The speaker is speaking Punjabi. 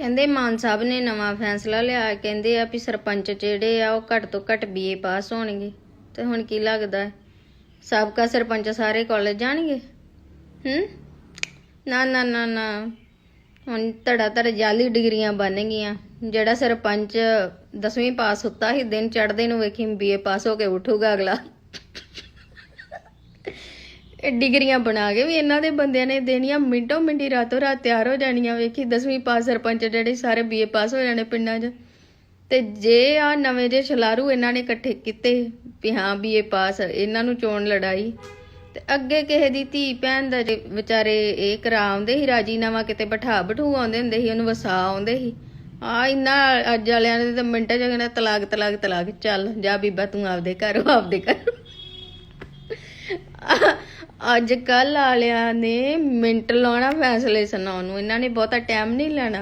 ਕਹਿੰਦੇ ਮਾਨ ਸਾਹਿਬ ਨੇ ਨਵਾਂ ਫੈਸਲਾ ਲਿਆ, ਕਹਿੰਦੇ ਆ ਵੀ ਸਰਪੰਚ ਜਿਹੜੇ ਆ ਉਹ ਘੱਟ ਤੋਂ ਘੱਟ ਬੀਏ ਪਾਸ ਹੋਣਗੇ। ਤੇ ਹੁਣ ਕੀ ਲੱਗਦਾ? ਹੈ ਸਾਬਕਾ ਸਰਪੰਚ ਸਾਰੇ ਕਾਲਜ ਜਾਣਗੇ? ਹੂੰ? ਨਾ ਨਾ ਨਾ ਨਾ। ਹੁਣ ਧੜਾ ਧੜ ਜਾਲੀ ਡਿਗਰੀਆਂ ਬਣ ਗਈਆਂ। ਜਿਹੜਾ ਸਰਪੰਚ 10ਵੀਂ ਪਾਸ ਹੁੰਦਾ ਸੀ, ਦਿਨ ਚੜ੍ਹਦੇ ਨੂੰ ਵੇਖੀ ਬੀਏ ਪਾਸ ਹੋ ਕੇ ਉੱਠੂਗਾ ਅਗਲਾ। ਇਹ ਡਿਗਰੀਆਂ ਬਣਾ ਕੇ ਵੀ ਇਹਨਾਂ ਦੇ ਬੰਦਿਆਂ ਨੇ ਦੇਣੀਆਂ, ਮਿੰਟੋ ਮਿੰਟੀ ਰਾਤੋਂ ਰਾਤ ਤਿਆਰ ਹੋ ਜਾਣੀਆਂ, ਵੇਖੀ 10ਵੀਂ ਪਾਸ ਸਰਪੰਚ ਜਿਹੜੇ ਸਾਰੇ ਬੀਏ ਪਾਸ ਹੋ ਜਾਣੇ ਪਿੰਡਾਂ 'ਚ। ਤੇ ਜੇ ਆ ਨਵੇਂ ਜੇ ਛਲਾਰੂ ਇਹਨਾਂ ਨੇ ਇਕੱਠੇ ਕੀਤੇ ਵੀ ਹਾਂ ਬੀਏ ਪਾਸ ਇਹਨਾਂ ਨੂੰ ਚੋਣ ਲੜਾਈ, ਤੇ ਅੱਗੇ ਕਿਸੇ ਦੀ ਧੀ ਭੈਣ ਦਾ ਜੇ ਵਿਚਾਰੇ ਇਹ ਕਰਾਉਂਦੇ ਸੀ, ਰਾਜੀਨਾਮਾ ਕਿਤੇ ਬਿਠਾ ਬਿਠੂ ਆਉਂਦੇ ਹੁੰਦੇ ਸੀ, ਉਹਨੂੰ ਵਸਾ ਆਉਂਦੇ ਸੀ। ਆ ਇੰਨਾ ਅੱਜ ਵਾਲਿਆਂ ਨੇ ਤਾਂ ਮਿੰਟਾਂ ਚ ਕਹਿੰਦਾ ਤਲਾਕ ਤਲਾਕ ਤਲਾਕ, ਚੱਲ ਜਾ ਬੀਬਾ ਤੂੰ ਆਪਦੇ ਘਰ ਆਪਦੇ ਘਰ। ਅੱਜ ਕੱਲ ਵਾਲਿਆਂ ਨੇ ਮਿੰਟ ਲਾਉਣਾ, ਫੈਸਲੇ ਸੁਣਾਉਣ ਨੂੰ। ਇਹਨਾਂ ਨੇ ਬਹੁਤਾ ਟਾਈਮ ਨਹੀਂ ਲੈਣਾ।